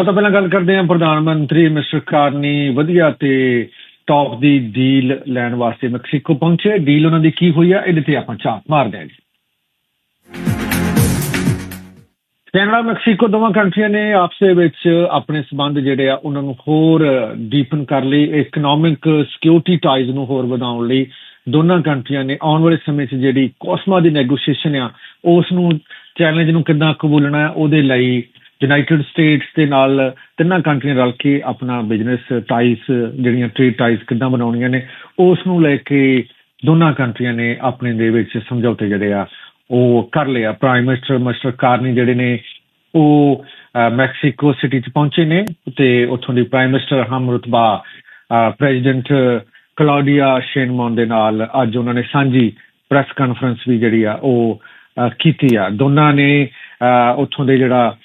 ਸਭ ਤੋਂ ਪਹਿਲਾਂ ਗੱਲ ਕਰਦੇ ਹਾਂ ਪ੍ਰਧਾਨ ਮੰਤਰੀ ਮਿਸਟਰ ਕਾਰਨੀ, ਵਧੀਆ ਤੇ ਟੌਪ ਦੀ ਡੀਲ ਲੈਣ ਵਾਸਤੇ ਮੈਕਸੀਕੋ ਪਹੁੰਚੇ। ਡੀਲ ਉਹਨਾਂ ਦੀ ਕੀ ਹੋਈ ਆ? ਇਹਦੇ ਤੇ ਆਪਾਂ ਝਾਤ ਮਾਰਦੇ ਹਾਂ ਕੈਨੇਡਾ, ਮੈਕਸੀਕੋ ਦੋਵਾਂ ਕੰਟਰੀਆਂ ਨੇ ਆਪਸ ਵਿੱਚ ਆਪਣੇ ਸਬੰਧ ਜਿਹੜੇ ਆ, ਉਹਨਾਂ ਨੂੰ ਹੋਰ ਡੀਪਨ ਕਰ ਲਈ ਇਕਨੋਮਿਕ ਸਿਕਿਉਰਿਟੀ ਟਾਈਜ਼ ਨੂੰ ਹੋਰ ਵਧਾਉਣ ਲਈ ਦੋਨਾਂ ਕੰਟਰੀਆਂ ਨੇ ਆਉਣ ਵਾਲੇ ਸਮੇਂ 'ਚ ਜਿਹੜੀ ਕੋਸਮਾ ਦੀ ਨੈਗੋਸ਼ੀਏਸ਼ਨ ਆ, ਉਸ ਨੂੰ ਚੈਲੰਜ ਨੂੰ ਕਿੱਦਾਂ ਕਬੂਲਣਾ ਹੈ ਉਹਦੇ ਲਈ ਯੂਨਾਈਟਿਡ ਸਟੇਟਸ ਦੇ ਨਾਲ ਤਿੰਨਾਂ ਕੰਟਰੀਆਂ ਰਲ ਕੇ ਆਪਣਾ ਬਿਜ਼ਨਸ ਟਾਈਸ ਜਿਹੜੀਆਂ ਟ੍ਰੇਡ ਟਾਈਸ ਕਿੱਦਾਂ ਬਣਾਉਣੀਆਂ ਨੇ ਉਸ ਨੂੰ ਲੈ ਕੇ ਦੋਨਾਂ ਕੰਟਰੀਆਂ ਨੇ ਆਪਣੇ ਦੇ ਵਿੱਚ ਸਮਝੌਤੇ ਜਿਹੜੇ ਆ, ਉਹ ਕਰ ਲਿਆ ਪ੍ਰਾਈਮ ਮਿਨਿਸਟਰ ਮਿਸਟਰ ਕਾਰਨੀ ਜਿਹੜੇ ਨੇ, ਉਹ ਮੈਕਸੀਕੋ ਸਿਟੀ ਚ ਪਹੁੰਚੇ ਨੇ ਤੇ ਉੱਥੋਂ ਦੀ ਪ੍ਰਾਈਮ ਮਿਨਿਸਟਰ ਹਮ ਰਤਬਾ ਪ੍ਰੈਜ਼ੀਡੈਂਟ ਕਲੌਡੀਆ ਸ਼ੇਨਮੋਨ ਦੇ ਨਾਲ ਅੱਜ ਉਹਨਾਂ ਨੇ ਸਾਂਝੀ ਪ੍ਰੈਸ ਕਾਨਫਰੰਸ ਵੀ ਜਿਹੜੀ ਆ, ਉਹ ਕੀਤੀ ਆ। ਦੋਨਾਂ ਨੇ ਉੱਥੋਂ ਦੇ ਜਿਹੜਾ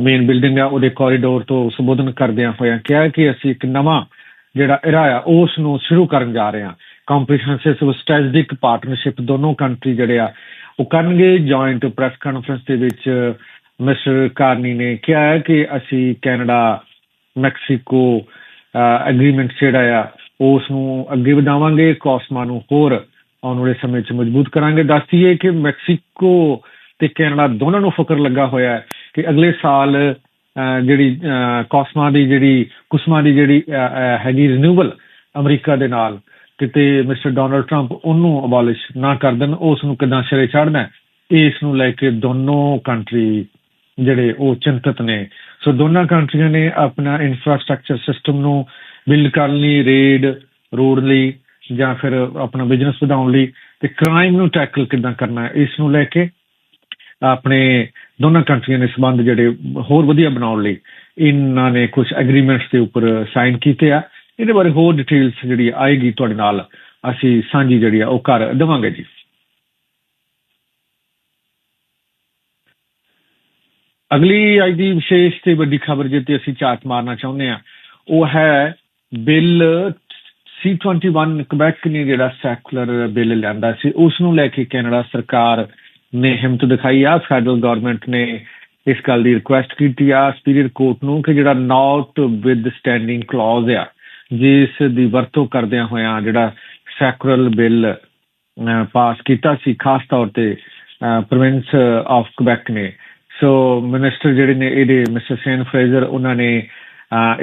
ਮੇਨ ਬਿਲਡਿੰਗ ਆ, ਉਹਦੇ ਕੋਰੀਡੋਰ ਤੋਂ ਸੰਬੋਧਨ ਕਰਦਿਆਂ ਹੋਇਆਂ ਕਿਹਾ ਕਿ ਅਸੀਂ ਇੱਕ ਨਵਾਂ ਜਿਹੜਾ ਇਰਾ ਉਸ ਨੂੰ ਸ਼ੁਰੂ ਕਰਨ ਜਾ ਰਹੇ ਹਾਂ। ਕੰਪ੍ਰੀਹੈਂਸਿਵ ਸਟ੍ਰੈਟੇਜਿਕ ਪਾਰਟਨਰਸ਼ਿਪ ਦੋਨੋਂ ਕੰਟਰੀ ਜਿਹੜੇ ਆ, ਉਹ ਕਰਨਗੇ। ਜੁਆਇੰਟ ਪ੍ਰੈਸ ਕਾਨਫਰੰਸ ਦੇ ਵਿੱਚ ਮਿਸਟਰ ਕਾਰਨੀ ਨੇ ਕਿਹਾ ਹੈ ਕਿ ਅਸੀਂ ਕੈਨੇਡਾ ਮੈਕਸੀਕੋ ਐਗਰੀਮੈਂਟ ਜਿਹੜਾ ਆ, ਉਸ ਨੂੰ ਅੱਗੇ ਵਧਾਵਾਂਗੇ, ਕੋਸਮਾ ਨੂੰ ਹੋਰ ਆਉਣ ਵਾਲੇ ਸਮੇਂ 'ਚ ਮਜ਼ਬੂਤ ਕਰਾਂਗੇ। ਦੱਸਦੀਏ ਕਿ ਮੈਕਸੀਕੋ ਤੇ ਕੈਨੇਡਾ ਦੋਨਾਂ ਨੂੰ ਫਕਰ ਲੱਗਾ ਹੋਇਆ ਹੈ। ਕਿ ਅਗਲੇ ਸਾਲ ਜਿਹੜੀ ਕੋਸਮਾ ਦੀ ਜਿਹੜੀ, ਕੁਸਮਾ ਦੀ ਜਿਹੜੀ ਹੈਗੀ ਰੀਨਿਊਬਲ ਅਮਰੀਕਾ ਦੇ ਨਾਲ ਕਿਤੇ ਮਿਸਟਰ ਡੋਨਲਡ ਟਰੰਪ ਉਹਨੂੰ ਅਬੋਲਿਸ਼ ਨਾ ਕਰ ਦੇਣ ਉਸ ਨੂੰ ਕਿਦਾਂ ਸਿਰੇ ਚੜਨਾ ਇਸ ਨੂੰ ਲੈ ਕੇ ਦੋਨੋਂ ਕੰਟਰੀ ਜਿਹੜੇ ਉਹ ਚਿੰਤਤ ਨੇ। ਸੋ ਦੋਨਾਂ ਕੰਟਰੀਆਂ ਨੇ ਆਪਣਾ ਇਨਫਰਾਸਟ੍ਰਕਚਰ ਸਿਸਟਮ ਨੂੰ ਬਿਲਡ ਕਰਨ ਲਈ ਰੇਡ ਰੋਡ ਲਈ, ਜਾਂ ਫਿਰ ਆਪਣਾ ਬਿਜ਼ਨਸ ਵਧਾਉਣ ਲਈ, ਤੇ ਕ੍ਰਾਈਮ ਨੂੰ ਟੈਕਲ ਕਿਦਾਂ ਕਰਨਾ ਇਸ ਨੂੰ ਲੈ ਕੇ ਆਪਣੇ ਦੋਨਾਂ ਕੰਟਰੀਆਂ ਦੇ ਸਬੰਧ ਜਿਹੜੇ ਹੋਰ ਵਧੀਆ ਬਣਾਉਣ ਲਈ ਇਹਨਾਂ ਨੇ ਕੁਝ ਐਗਰੀਮੈਂਟਸ ਦੇ ਉੱਪਰ ਸਾਈਨ ਕੀਤੇ ਆ। ਇਹਦੇ ਬਾਰੇ ਹੋਰ ਡਿਟੇਲਸ ਜਿਹੜੀ ਆਏਗੀ ਤੁਹਾਡੇ ਨਾਲ ਅਸੀਂ ਸਾਂਝੀ ਜਿਹੜੀ ਆ ਉਹ ਕਰ ਦੇਵਾਂਗੇ ਜੀ। ਅਗਲੀ ਅੱਜ ਦੀ ਵਿਸ਼ੇਸ਼ ਤੇ ਵੱਡੀ ਖਬਰ ਜਿੱਤੇ ਅਸੀਂ ਝਾਤ ਮਾਰਨਾ ਚਾਹੁੰਦੇ ਆ, ਉਹ ਹੈ ਬਿੱਲ C21 ਕਬੈਕ ਨੇ ਜਿਹੜਾ ਸੈਕੂਲਰ ਬਿੱਲ ਲਿਆਂਦਾ ਸੀ ਉਸ ਨੂੰ ਲੈ ਕੇ ਕੈਨੇਡਾ ਸਰਕਾਰ ਨੇ ਹਿੰਮਤ ਦਿਖਾਈ ਆ। ਫੈਡਰਲ ਗਵਰਨਮੈਂਟ ਨੇ ਇਸ ਗੱਲ ਦੀ ਰਿਕੁਐਸਟ ਕੀਤੀ ਆ ਸੁਪੀਰੀਅਰ ਕੋਰਟ ਨੂੰ ਕਿ ਜਿਹੜਾ ਨਾਟ ਵਿਦ ਸਟੈਂਡਿੰਗ ਕਲੌਜ਼ ਆ, ਜਿਸ ਦੀ ਵਰਤੋਂ ਕਰਦਿਆਂ ਹੋਇਆਂ ਜਿਹੜਾ ਸੈਕੂਲਰ ਬਿੱਲ ਪਾਸ ਕੀਤਾ ਸੀ, ਖਾਸ ਤੌਰ ਤੇ ਪ੍ਰੋਵਿੰਸ ਆਫ ਕੁਬੈਕ ਨੇ। ਸੋ ਮਿਨਿਸਟਰ ਜਿਹੜੇ ਨੇ ਇਹਦੇ ਮਿਸਟਰ ਸੇਨ ਫਰੇਜ਼ਰ ਉਹਨਾਂ ਨੇ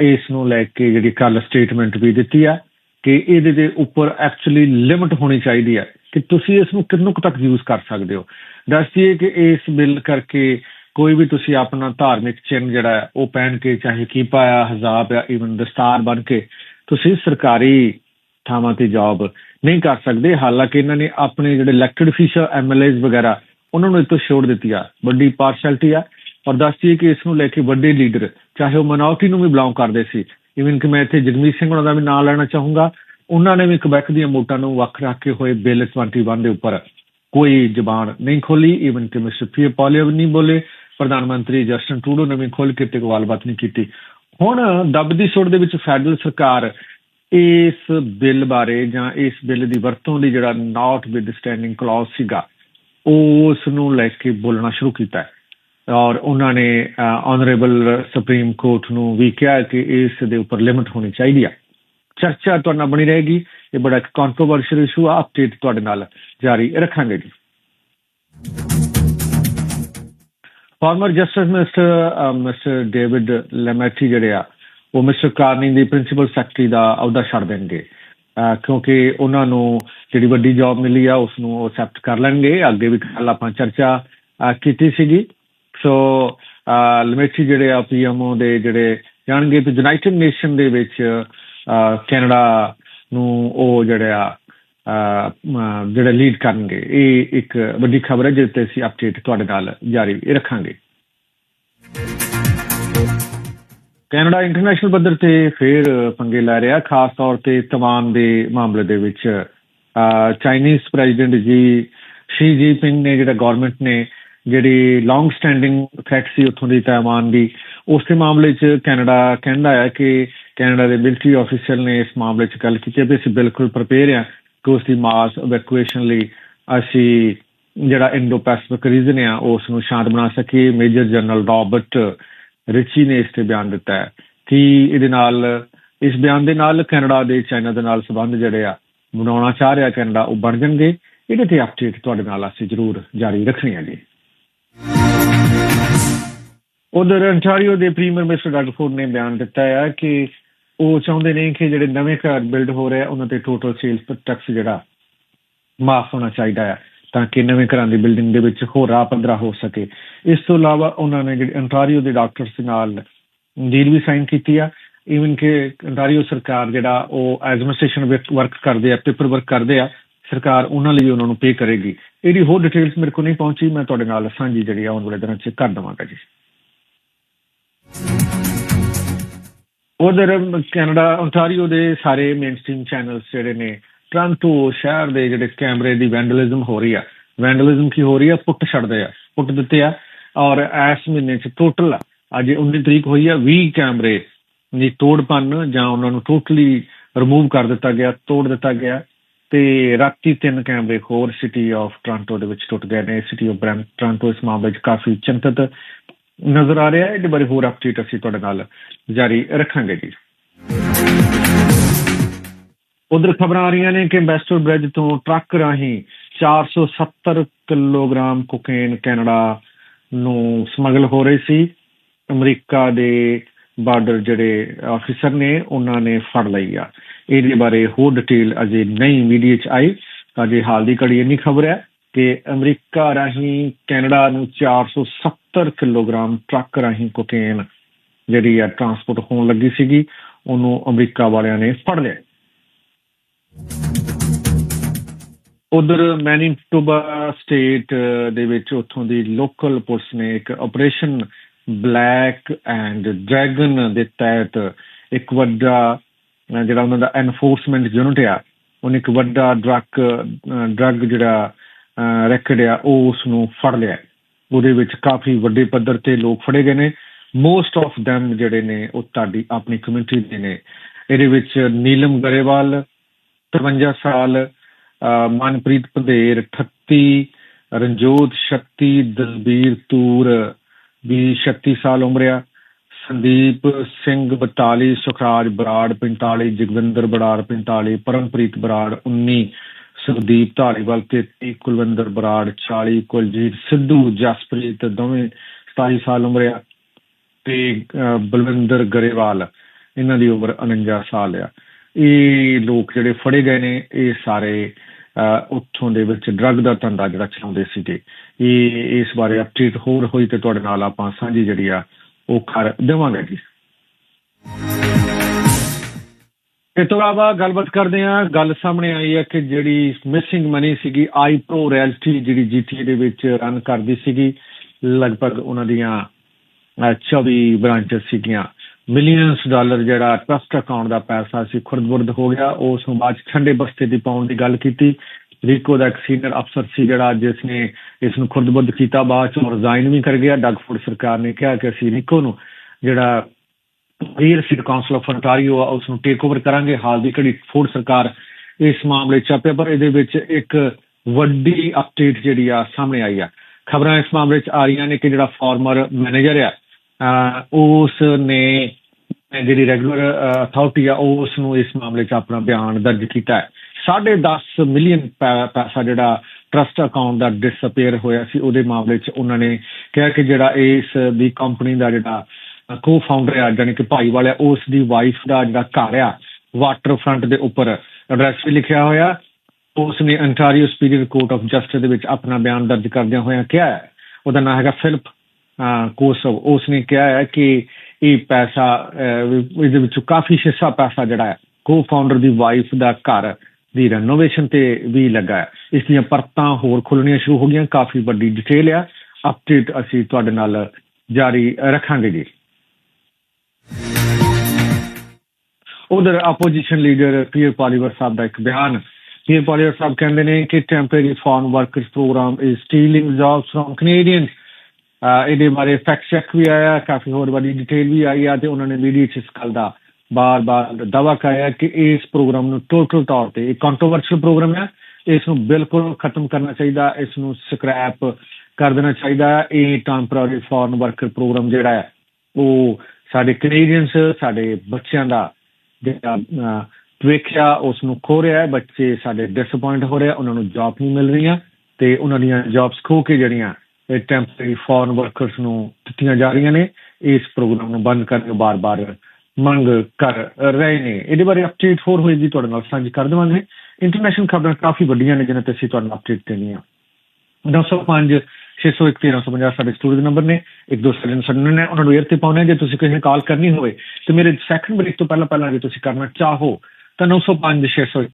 ਇਸ ਨੂੰ ਲੈ ਕੇ ਜਿਹੜੀ ਕੱਲ ਸਟੇਟਮੈਂਟ ਵੀ ਦਿੱਤੀ ਆ ਕਿ ਇਹਦੇ ਦੇ ਉੱਪਰ ਐਕਚੁਅਲੀ ਲਿਮਟ ਹੋਣੀ ਚਾਹੀਦੀ ਹੈ ਕਿ ਤੁਸੀਂ ਇਸ ਨੂੰ ਕਿੰਨੂ ਤੱਕ ਯੂਜ਼ ਕਰ ਸਕਦੇ ਹੋ? ਦੱਸਦੀਏ ਕਿ ਇਸ ਬਿੱਲ ਕਰਕੇ ਕੋਈ ਵੀ ਤੁਸੀਂ ਆਪਣਾ ਧਾਰਮਿਕ ਚਿੰਨ ਜਿਹੜਾ ਉਹ ਪਹਿਨ ਕੇ ਚਾਹੇ ਕੀਪਾ ਆ, ਹਜ਼ਾਬ ਆ ਇਵਨ ਦਸਤਾਰ ਬਣ ਕੇ ਤੁਸੀਂ ਸਰਕਾਰੀ ਥਾਵਾਂ ਤੇ ਜੌਬ ਨਹੀਂ ਕਰ ਸਕਦੇ। ਹਾਲਾਂਕਿ ਇਹਨਾਂ ਨੇ ਆਪਣੇ ਜਿਹੜੇ ਇਲੈਕਟਡ ਅਫੀਸ਼ਲ ਐਮਐਲਏਜ਼ ਵਗੈਰਾ, ਉਹਨਾਂ ਨੂੰ ਇਹ ਛੋੜ ਦਿੱਤੀ ਆ, ਵੱਡੀ ਪਾਰਸ਼ੈਲਿਟੀ ਆ। ਔਰ ਦੱਸਦੀਏ ਕਿ ਇਸ ਨੂੰ ਲੈ ਕੇ ਵੱਡੇ ਲੀਡਰ ਚਾਹੇ ਉਹ ਮਨੋਰਟੀ ਨੂੰ ਵੀ ਬਿਲੋਂਗ ਕਰਦੇ ਸੀ। ਇਵਨ ਕਿ ਮੈਂ ਇੱਥੇ ਜਗਮੀਤ ਸਿੰਘ ਉਹਨਾਂ ਦਾ ਵੀ ਨਾਮ ਲੈਣਾ ਚਾਹੂੰਗਾ। ਉਹਨਾਂ ਨੇ ਵੀ ਕਬੈਕ ਦੀਆਂ ਮੋਟਾਂ ਨੂੰ ਵੱਖ ਰੱਖ ਕੇ ਹੋਏ ਬਿੱਲ 21 ਦੇ ਉੱਪਰ ਕੋਈ ਜ਼ਬਾਨ ਨਹੀਂ ਖੋਲੀ ਇਵਨ ਕਿ ਮਿਸਟਰ ਪੀ ਪੋਲੀਓ ਨਹੀਂ ਬੋਲੇ, ਪ੍ਰਧਾਨ ਮੰਤਰੀ ਜਸਟਨ ਟਰੂਡੋ ਨੇ ਵੀ ਖੋਲ ਕੇ ਤੇ ਗੱਲਬਾਤ ਨਹੀਂ ਕੀਤੀ। ਹੁਣ ਦਬਦੀ ਸੁਰ ਦੇ ਵਿੱਚ ਫੈਡਰਲ ਸਰਕਾਰ ਇਸ ਬਿੱਲ ਬਾਰੇ ਜਾਂ ਇਸ ਬਿੱਲ ਦੀ ਵਰਤੋਂ ਲਈ ਜਿਹੜਾ ਨਾਟ ਵਿਦ ਸਟੈਂਡਿੰਗ ਕਲੌਜ਼ ਸੀਗਾ ਉਸ ਨੂੰ ਲੈ ਕੇ ਬੋਲਣਾ ਸ਼ੁਰੂ ਕੀਤਾ ਹੈ। ਔਰ ਉਹਨਾਂ ਨੇ ਆਨਰੇਬਲ ਸੁਪਰੀਮ ਕੋਰਟ ਨੂੰ ਵੀ ਕਿਹਾ ਕਿ ਇਸ ਦੇ ਉੱਪਰ ਲਿਮਟ ਹੋਣੀ ਚਾਹੀਦੀ ਹੈ। ਚਰਚਾ ਤੁਹਾਡਾ ਬਣੀ ਰਹੇਗੀ। ਇਹ ਬੜਾ ਇੱਕ ਕੰਟਰੋਵਰਸ਼ੀਅਲ ਇਸ਼ੂ ਆ। ਅਪਡੇਟ ਤੁਹਾਡੇ ਨਾਲ ਜਾਰੀ ਰੱਖਾਂਗੇ ਜੀ। Former justice mister mister David Lametti ਜਿਹੜੇ ਆ, ਉਹ ਮਿਸਟਰ ਕਾਰਨੀ ਦੀ ਪ੍ਰਿੰਸੀਪਲ ਸੈਕਟਰੀ ਦਾ ਅਹੁਦਾ ਛੱਡ ਦੇਣਗੇ। ਕਿਉਂਕਿ ਉਹਨਾਂ ਨੂੰ ਜਿਹੜੀ ਵੱਡੀ ਜੌਬ ਮਿਲੀ ਆ ਉਸ ਨੂੰ ਉਹ ਐਕਸੈਪਟ ਕਰ ਲੈਣਗੇ। ਅੱਗੇ ਵੀ ਕੱਲ ਆਪਾਂ ਚਰਚਾ ਕੀਤੀ ਸੀਗੀ। ਸੋ ਲੈਮੈਟੀ ਜਿਹੜੇ ਆ ਪੀਐਮਓ ਦੇ ਜਿਹੜੇ ਜਾਣਗੇ, ਤੇ ਯੂਨਾਈਟਿਡ ਨੇਸ਼ਨ ਦੇ ਵਿੱਚ ਕੈਨੇਡਾ ਨੂੰ ਉਹ ਜਿਹੜਾ ਜਿਹੜਾ ਲੀਡ ਕਰਨਗੇ, ਇਹ ਇੱਕ ਵੱਡੀ ਖਬਰ ਹੈ ਜਿਸ ਤੇ ਅਸੀਂ ਅਪਡੇਟ ਤੁਹਾਡੇ ਨਾਲ ਜਾਰੀ ਰੱਖਾਂਗੇ। ਕੈਨੇਡਾ ਇੰਟਰਨੈਸ਼ਨਲ ਪੱਧਰ ਤੇ ਫੇਰ ਪੰਗੇ ਲੈ ਰਿਹਾ, ਖਾਸ ਤੌਰ ਤੇ ਤਵਾਨ ਦੇ ਮਾਮਲੇ ਦੇ ਵਿੱਚ। ਚਾਈਨੀਜ਼ ਪ੍ਰੈਜ਼ੀਡੈਂਟ ਜੀ ਸ਼ੀ ਜੀਪਿੰਗ ਨੇ ਜਿਹੜਾ ਗਵਰਨਮੈਂਟ ਨੇ ਜਿਹੜੀ ਲੌਂਗ ਸਟੈਂਡਿੰਗ ਥ੍ਰੈਟ ਸੀ ਉੱਥੋਂ ਦੀ ਤਾਇਵਾਨ ਦੀ ਉਸ ਦੇ ਮਾਮਲੇ 'ਚ ਕੈਨੇਡਾ ਕਹਿੰਦਾ ਹੈ ਕਿ ਕੈਨੇਡਾ ਦੇ ਮਿਲਟਰੀ ਆਫੀਸਰ ਨੇ ਇਸ ਮਾਮਲੇ 'ਚ ਗੱਲ ਕੀਤੀ ਹੈ ਕਿ ਅਸੀਂ ਬਿਲਕੁਲ ਪ੍ਰਪੇਅਰ ਹਾਂ ਕਿ ਉਸ ਦੀ ਮਾਸ ਇਵੈਕੂਏਸ਼ਨ ਲਈ ਅਸੀਂ ਜਿਹੜਾ ਇੰਡੋ ਪੈਸੀਫਿਕ ਰੀਜਨ ਆ ਉਸ ਨੂੰ ਸ਼ਾਂਤ ਬਣਾ ਸਕੀਏ। ਮੇਜਰ ਜਨਰਲ ਰਾਬਰਟ ਰਿਚੀ ਨੇ ਇਸ ਤੇ ਬਿਆਨ ਦਿੱਤਾ ਹੈ ਕਿ ਇਹਦੇ ਨਾਲ, ਇਸ ਬਿਆਨ ਦੇ ਨਾਲ ਕੈਨੇਡਾ ਦੇ ਚਾਈਨਾ ਦੇ ਨਾਲ ਸੰਬੰਧ ਜਿਹੜੇ ਆ, ਬਣਾਉਣਾ ਚਾਹ ਰਿਹਾ ਕੈਨੇਡਾ, ਉਹ ਬਣ ਜਾਣਗੇ। ਇਹਦੇ ਤੇ ਅਪਡੇਟ ਤੁਹਾਡੇ ਨਾਲ ਅਸੀਂ ਜ਼ਰੂਰ ਜਾਰੀ ਰੱਖਣੀ ਹੈ ਜੀ। ਉਧਰ ਅੰਟਾਰੀਓ ਦੇ ਪ੍ਰੀਮੀਅਰ ਮਿਸਟਰ ਡਾਗਫੋਰਡ ਨੇ ਬਿਆਨ ਦਿੱਤਾ ਹੈ ਕਿ ਉਹ ਚਾਹੁੰਦੇ ਨੇ ਕਿ ਜਿਹੜੇ ਨਵੇਂ ਘਰ ਬਿਲਡ ਹੋ ਰਹੇ ਉਹਨਾਂ ਤੇ ਟੋਟਲ ਸੇਲਸ ਟੈਕਸ ਜਿਹੜਾ ਮਾਫ ਹੋਣਾ ਚਾਹੀਦਾ ਹੈ ਤਾਂ ਕਿ ਨਵੇਂ ਘਰਾਂ ਦੀ ਬਿਲਡਿੰਗ ਦੇ ਵਿੱਚ ਹੋਰ ਰਾਹ ਪੰਦਰਾ ਹੋ ਸਕੇ। ਇਸ ਤੋਂ ਇਲਾਵਾ ਉਹਨਾਂ ਨੇ ਜਿਹੜੀ ਅੰਟਾਰੀਓ ਦੇ ਡਾਕਟਰਸ ਨਾਲ ਡੀਲ ਵੀ ਸਾਈਨ ਕੀਤੀ ਆ ਇਵਨ ਕਿ ਅੰਟਾਰੀਓ ਸਰਕਾਰ ਜਿਹੜਾ ਉਹ ਐਡਮਿਨਿਸਟ੍ਰੇਸ਼ਨ ਵਿੱਚ ਵਰਕ ਕਰਦੇ ਆ ਪੇਪਰ ਵਰਕ ਕਰਦੇ ਆ, ਸਰਕਾਰ ਉਹਨਾਂ ਲਈ ਉਹਨਾਂ ਨੂੰ ਪੇ ਕਰੇਗੀ। ਇਹਦੀ ਹੋਰ ਡਿਟੇਲਸ ਮੇਰੇ ਕੋਲ ਨਹੀਂ ਪਹੁੰਚੀ, ਮੈਂ ਤੁਹਾਡੇ ਨਾਲ ਸਾਂਝੀ ਜਿਹੜੀ ਆਉਣ ਵਾਲੇ ਦਿਨਾਂ 'ਚ ਕਰ ਦਵਾਂਗਾ ਜੀ। ਉਧਰ ਕੈਨੇਡਾ ontario ਦੇ ਸਾਰੇ ਮੇਨਸਟ੍ਰੀਮ ਚੈਨਲਸ ਜਿਹੜੇ ਨੇ, ਟ੍ਰਾਂਟੋ, ਸ਼ਹਿਰ ਦੇ ਜਿਹੜੇ ਕੈਮਰੇ ਦੀ ਵੈਂਡਲਿਜ਼ਮ ਹੋ ਰਹੀ ਆ। ਵੈਂਡਲਿਜ਼ਮ ਕੀ ਹੋ ਰਹੀ ਆ? ਪੁੱਟ ਛੱਡਦੇ ਆ, ਪੁੱਟ ਦਿੱਤੇ ਆ ਔਰ ਇਸ ਮਹੀਨੇ ਚ ਟੋਟਲ ਅੱਜ 19 ਤਰੀਕ ਹੋਈ ਆ 20 ਕੈਮਰੇ ਦੀ ਤੋੜ ਤੋੜਪੰਨ ਜਾਂ ਉਹਨਾਂ ਨੂੰ ਟੋਟਲੀ ਰਿਮੂਵ ਕਰ ਦਿੱਤਾ ਗਿਆ, ਤੋੜ ਦਿੱਤਾ ਗਿਆ ਤੇ ਰਾਤੀ ਤਿੰਨ ਕੈਮਰੇ ਹੋਰ ਸਿਟੀ ਆਫ ਟ੍ਰਾਂਟੋ ਦੇ ਵਿੱਚ ਟੁੱਟ ਗਏ ਨੇ। ਸਿਟੀ ਆਫ ਬ੍ਰੈਮ ਟ੍ਰਾਂਟੋ ਇਸ ਮਾਮਲੇ 'ਚ ਕਾਫੀ ਚਿੰਤਤ ਨਜ਼ਰ ਆ ਰਿਹਾ ਹੈ। ਇਹਦੇ ਬਾਰੇ ਹੋਰ ਅਪਡੇਟ ਅਸੀਂ ਤੁਹਾਡੇ ਨਾਲ ਜਾਰੀ ਰੱਖਾਂਗੇ ਜੀ। ਉਧਰ ਖਬਰਾਂ ਆ ਰਹੀਆਂ ਨੇ ਕਿ ਬੈਸਟਰ ਬ੍ਰਿਜ ਤੋਂ ਟਰੱਕ ਰਾਹੀਂ 470 ਕਿਲੋਗ੍ਰਾਮ ਕੋਕੇਨ ਕੈਨੇਡਾ ਨੂੰ ਸਮਗਲ ਹੋ ਰਹੀ ਸੀ। ਅਮਰੀਕਾ ਦੇ ਬਾਰਡਰ ਜਿਹੜੇ ਆਫੀਸਰ ਨੇ, ਉਹਨਾਂ ਨੇ ਫੜ ਲਈ ਆ। ਇਹਦੇ ਬਾਰੇ ਹੋਰ ਡਿਟੇਲ ਅਜੇ ਨਹੀਂ ਮੀਡੀਆ 'ਚ ਆਈ। ਅਜੇ ਹਾਲ ਦੀ ਘੜੀ ਇੰਨੀ ਖਬਰ ਹੈ। ਕਿ ਅਮਰੀਕਾ ਰਾਹੀਂ ਕੈਨੇਡਾ ਨੂੰ 470 ਕਿਲੋਗ੍ਰਾਮ ਟਰੱਕ ਰਾਹੀਂ ਕੋਕੇਨ ਜਿਹੜੀ ਆ ਟਰਾਂਸਪੋਰਟ ਹੋਣ ਲੱਗੀ ਸੀਗੀ, ਉਹਨੂੰ ਅਮਰੀਕਾ ਵਾਲਿਆਂ ਨੇ ਫੜ ਲਿਆ। ਉਧਰ ਮੈਨੀਟੋਬਾ ਸਟੇਟ ਦੇ ਵਿੱਚ ਉੱਥੋਂ ਦੀ ਲੋਕਲ ਪੁਲਿਸ ਨੇ ਇੱਕ ਆਪਰੇਸ਼ਨ ਬਲੈਕ ਐਂਡ ਡਰੈਗਨ ਦੇ ਤਹਿਤ ਇੱਕ ਵੱਡਾ, ਜਿਹੜਾ ਉਹਨਾਂ ਦਾ ਐਨਫੋਰਸਮੈਂਟ ਯੂਨਿਟ ਆ, ਉਹਨੇ ਇੱਕ ਵੱਡਾ ਡਰੱਗ ਡਰੱਗ ਜਿਹੜਾ ਰੈਕਡ ਆ ਉਹ ਉਸ ਨੂੰ ਫੜ ਲਿਆ। ਉਹਦੇ ਵਿੱਚ ਕਾਫੀ ਵੱਡੇ ਪੱਧਰ ਤੇ ਲੋਕ ਫੜੇ ਗਏ ਨੇ। ਮੋਸਟ ਆਫ them ਜਿਹੜੇ ਨੇ, ਉਹ ਤੁਹਾਡੀ ਆਪਣੀ ਕਮਿਊਨਿਟੀ ਦੇ ਨੇ। ਇਹਦੇ ਵਿੱਚ ਨੀਲਮ ਗਰੇਵਾਲ 53 ਸਾਲ ਮਨਪ੍ਰੀਤ ਪੰਧੇਰ 38 ਰਣਜੋਤ ਸ਼ਕਤੀ, ਦਲਬੀਰ ਤੂਰ ਵੀ 36 ਸਾਲ ਉਮਰ ਆ। ਸੰਦੀਪ ਸਿੰਘ 42 ਸੁਖਰਾਜ ਬਰਾੜ 45 ਜਗਵਿੰਦਰ ਬਰਾੜ 45 ਪਰਮਪ੍ਰੀਤ ਬਰਾੜ 19 ਸੁਖਦੀਪ ਢਾਲੀਵਾਲ 33 ਕੁਲਵਿੰਦਰ ਬਰਾੜ 40 ਕੁਲਜੀਤ ਸਿੱਧੂ, ਜਸਪ੍ਰੀਤ ਦੋਵੇਂ 27 ਸਾਲ ਉਮਰ ਆ ਤੇ ਬਲਵਿੰਦਰ ਗਰੇਵਾਲ, ਇਹਨਾਂ ਦੀ ਉਮਰ 49 ਸਾਲ ਆ। ਇਹ ਲੋਕ ਜਿਹੜੇ ਫੜੇ ਗਏ ਨੇ, ਇਹ ਸਾਰੇ ਉੱਥੋਂ ਦੇ ਵਿੱਚ ਡਰੱਗ ਦਾ ਧੰਦਾ ਜਿਹੜਾ ਚਲਾਉਂਦੇ ਸੀਗੇ। ਇਹ, ਇਸ ਬਾਰੇ ਅਪਡੇਟ ਹੋਰ ਹੋਈ ਤੇ ਤੁਹਾਡੇ ਨਾਲ ਆਪਾਂ ਸਾਂਝੀ ਜਿਹੜੀ ਆ, ਉਹ ਕਰ ਦੇਵਾਂਗੇ ਜੀ। ਇਸ ਤੋਂ ਇਲਾਵਾ ਗੱਲਬਾਤ ਕਰਦੇ ਹਾਂ ਗੱਲ ਸਾਹਮਣੇ ਆਈ ਹੈ ਕਿ ਜਿਹੜੀ ਮਿਸਿੰਗ ਮਨੀ ਸੀਗੀ ਆਈ ਪ੍ਰੋ ਰੈਲਟੀ ਜਿਹੜੀ ਜੀਟੀ ਦੇ ਵਿੱਚ ਰਨ ਕਰਦੀ ਸੀਗੀ ਲਗਭਗ ਉਹਨਾਂ ਦੀਆਂ ਅਹ, 24 ਬ੍ਰਾਂਚਸ ਸੀਗੀਆਂ। ਮਿਲੀਅਨਸ ਡਾਲਰ ਜਿਹੜਾ ਟਰਸਟ ਅਕਾਊਂਟ ਦਾ ਪੈਸਾ ਸੀ ਖੁਰਦਬੁਰਦ ਹੋ ਗਿਆ। ਉਸ ਨੂੰ ਬਾਅਦ 'ਚ ਠੰਡੇ ਬਸਤੇ ਦੀ ਪਾਉਣ ਦੀ ਗੱਲ ਕੀਤੀ। ਰਿਕੋ ਦਾ ਇੱਕ ਸੀਨੀਅਰ ਅਫਸਰ ਸੀ ਜਿਹੜਾ ਜਿਸ ਨੇ ਇਸ ਨੂੰ ਖੁਰਦਬੁਰਦ ਕੀਤਾ। ਬਾਅਦ ਚ ਰਿਜ਼ਾਈਨ ਵੀ ਕਰ ਗਿਆ। ਡਗਫੋਰਡ ਸਰਕਾਰ ਨੇ ਕਿਹਾ ਕਿ ਅਸੀਂ ਰੀਕੋ ਨੂੰ ਜਿਹੜਾ real estate council of ontario ਆ, ਉਸ ਨੂੰ ਟੇਕ ਓਵਰ ਕਰਾਂਗੇ। ਹਾਲ ਦੀ ਘੜੀ ਫੋਰਡ ਸਰਕਾਰ ਇਸ ਮਾਮਲੇ 'ਚ ਪਰ ਇਹਦੇ ਵਿੱਚ ਇੱਕ ਵੱਡੀ ਅਪਡੇਟ ਜਿਹੜੀ ਆ ਸਾਹਮਣੇ ਆਈ ਆ। ਖਬਰਾਂ ਇਸ ਮਾਮਲੇ 'ਚ ਆ ਰਹੀਆਂ ਨੇ ਕਿ ਜਿਹੜਾ ਫਾਰਮਰ ਮੈਨੇਜਰ ਆ ਉਸ ਨੇ ਜਿਹੜੀ ਰੈਗੂਲਰ ਅਥਾਰਟੀ ਆ ਉਸ ਨੂੰ ਇਸ ਮਾਮਲੇ 'ਚ ਆਪਣਾ ਬਿਆਨ ਦਰਜ ਕੀਤਾ ਹੈ। 10.5 ਮਿਲੀਅਨ ਪੈਸਾ ਜਿਹੜਾ ਟਰਸਟ ਅਕਾਊਂਟ ਦਾ ਡਿਸਅਪੀਅਰ ਹੋਇਆ ਸੀ, ਉਹਦੇ ਮਾਮਲੇ 'ਚ ਉਹਨਾਂ ਨੇ ਕਿਹਾ ਕਿ ਜਿਹੜਾ ਇਸ ਦੀ ਕੰਪਨੀ ਦਾ ਜਿਹੜਾ ਕੋ ਫਾਊਂਡਰ ਆ ਜਾਨੀ ਕਿ ਭਾਈ ਵਾਲਾ ਉਸ ਦੀ ਵਾਈਫ ਦਾ ਜਿਹੜਾ ਘਰ ਆ ਵਾਟਰ ਫਰੰਟ ਦੇ ਉੱਪਰ ਐਡਰੈਸ ਵੀ ਲਿਖਿਆ ਹੋਇਆ। ਉਸ ਨੇ Ontario superior court of justice ਦੇ ਵਿੱਚ ਆਪਣਾ ਬਿਆਨ ਦਰਜ ਕਰਦਿਆਂ ਹੋਇਆਂ ਕਿਹਾ ਹੈ। ਉਹਦਾ ਨਾਮ ਹੈਗਾ ਫਿਲਪ ਕੋਸਵ ਉਸ ਨੇ ਕਿਹਾ ਹੈ ਕਿ ਇਹ ਪੈਸਾ ਇਹਦੇ ਵਿੱਚੋਂ ਕਾਫੀ ਹਿੱਸਾ ਪੈਸਾ ਜਿਹੜਾ ਹੈ ਕੋ ਫਾਊਂਡਰ ਦੀ ਵਾਈਫ ਦਾ ਘਰ ਦੀ ਰੈਨੋਵੇਸ਼ਨ ਤੇ ਵੀ ਲੱਗਾ ਹੈ। ਇਸ ਦੀਆਂ ਪਰਤਾਂ ਹੋਰ ਖੁੱਲਣੀਆਂ ਸ਼ੁਰੂ ਹੋ ਗਈਆਂ, ਕਾਫੀ ਵੱਡੀ ਡਿਟੇਲ ਆ। ਅਪਡੇਟ ਅਸੀਂ ਤੁਹਾਡੇ ਨਾਲ ਜਾਰੀ ਰੱਖਾਂਗੇ ਜੀ। ਉਧਰ ਆਪੋਜੀਸ਼ਨ ਲੀਡਰ ਪੀਅਰ ਪਾਲੀਵਰ ਸਾਹਿਬ ਦਾ ਇੱਕ ਬਿਆਨ। ਪੀਅਰ ਪਾਲੀਵਰ ਸਾਹਿਬ ਕਹਿੰਦੇ ਨੇ ਕਿ temporary farm workers programme is stealing jobs from Canadians ਇਹਦੇ ਬਾਰੇ ਫੈਕਟ ਚੈੱਕ ਵੀ ਆਇਆ, ਕਾਫੀ ਹੋਰ ਵੱਡੀ ਡਿਟੇਲ ਵੀ ਆਈ ਆ ਤੇ ਉਹਨਾਂ ਨੇ ਮੀਡੀਆ 'ਚ ਇਸ ਗੱਲ ਦਾ ਬਾਰ-ਬਾਰ ਦਾਵਾ ਕਰਾਇਆ ਕਿ ਇਸ ਪ੍ਰੋਗਰਾਮ ਨੂੰ ਟੋਟਲ ਤੌਰ ਤੇ ਇੱਕ ਕੰਟਰੋਵਰਸ਼ੀਅਲ ਪ੍ਰੋਗਰਾਮ ਹੈ। ਇਸ ਨੂੰ ਬਿਲਕੁਲ ਖਤਮ ਕਰਨਾ ਚਾਹੀਦਾ, ਇਸ ਨੂੰ ਸਕ੍ਰੈਪ ਕਰ ਦੇਣਾ ਚਾਹੀਦਾ। ਇਹ ਟੈਂਪਰੇਰੀ ਫੋਰਨ ਵਰਕਰ ਪ੍ਰੋਗਰਾਮ ਜਿਹੜਾ ਹੈ, ਉਹ ਸਾਡੇ ਕੈਨੇਡੀਅਨਸ ਸਾਡੇ ਬੱਚਿਆਂ ਦਾ ਜਿਹੜਾ ਅਹ, ਉਸ ਨੂੰ ਖੋ ਰਿਹਾ ਹੈ ਬੱਚੇ ਸਾਡੇ ਡਿਸਪਾਇੰਟ ਹੋ ਰਹੇ ਉਹਨਾਂ ਨੂੰ ਜੌਬ ਨਹੀਂ ਮਿਲ ਰਹੀਆਂ ਤੇ ਉਹਨਾਂ ਦੀਆਂ ਜੌਬਸ ਖੋ ਕੇ ਜਿਹੜੀਆਂ ਟੈਂਪਰੇਰੀ ਫੋਰਨ ਵਰਕਰਸ ਨੂੰ ਦਿੱਤੀਆਂ ਜਾ ਰਹੀਆਂ ਨੇ ਇਸ ਪ੍ਰੋਗਰਾਮ ਨੂੰ ਬੰਦ ਕਰਨ ਨੂੰ ਬਾਰ-ਬਾਰ ਮੰਗ ਕਰ ਰਹੇ ਨੇ। ਇਹਦੇ ਬਾਰੇ ਅਪਡੇਟ ਹੋਰ ਹੋਏਗੀ ਤੁਹਾਡੇ ਨਾਲ ਸਾਂਝੀ ਕਰ ਦੇਵਾਂਗੇ। ਇੰਟਰਨੈਸ਼ਨਲ ਖਬਰਾਂ ਕਾਫੀ ਵੱਡੀਆਂ ਨੇ ਜਿਨ੍ਹਾਂ ਤੇ ਅਸੀਂ ਤੁਹਾਨੂੰ ਅਪਡੇਟ ਦੇਣੀ ਆ 905 601 1350 ਸਾਡੇ ਸਟੂਡੀਓ ਦੇ ਨੰਬਰ ਨੇ, ਇੱਕ ਦੋ ਸੈਕਿੰਡ ਸੁਣਨੇ ਨੇ, ਉਹਨਾਂ ਨੂੰ 에ਅਰ ਤੇ ਪਾਉਣੇ ਜੇ ਤੁਸੀਂ ਕਿਸੇ ਨੇ ਕਾਲ ਕਰਨੀ ਹੋਵੇ, ਤੇ ਮੇਰੇ ਸੈਕੰਡ ਬ੍ਰੇਕ ਤੋਂ ਪਹਿਲਾਂ ਪਹਿਲਾਂ ਜੇ ਤੁਸੀਂ ਕਰਨਾ ਚਾਹੋ, ਤਾਂ 905 601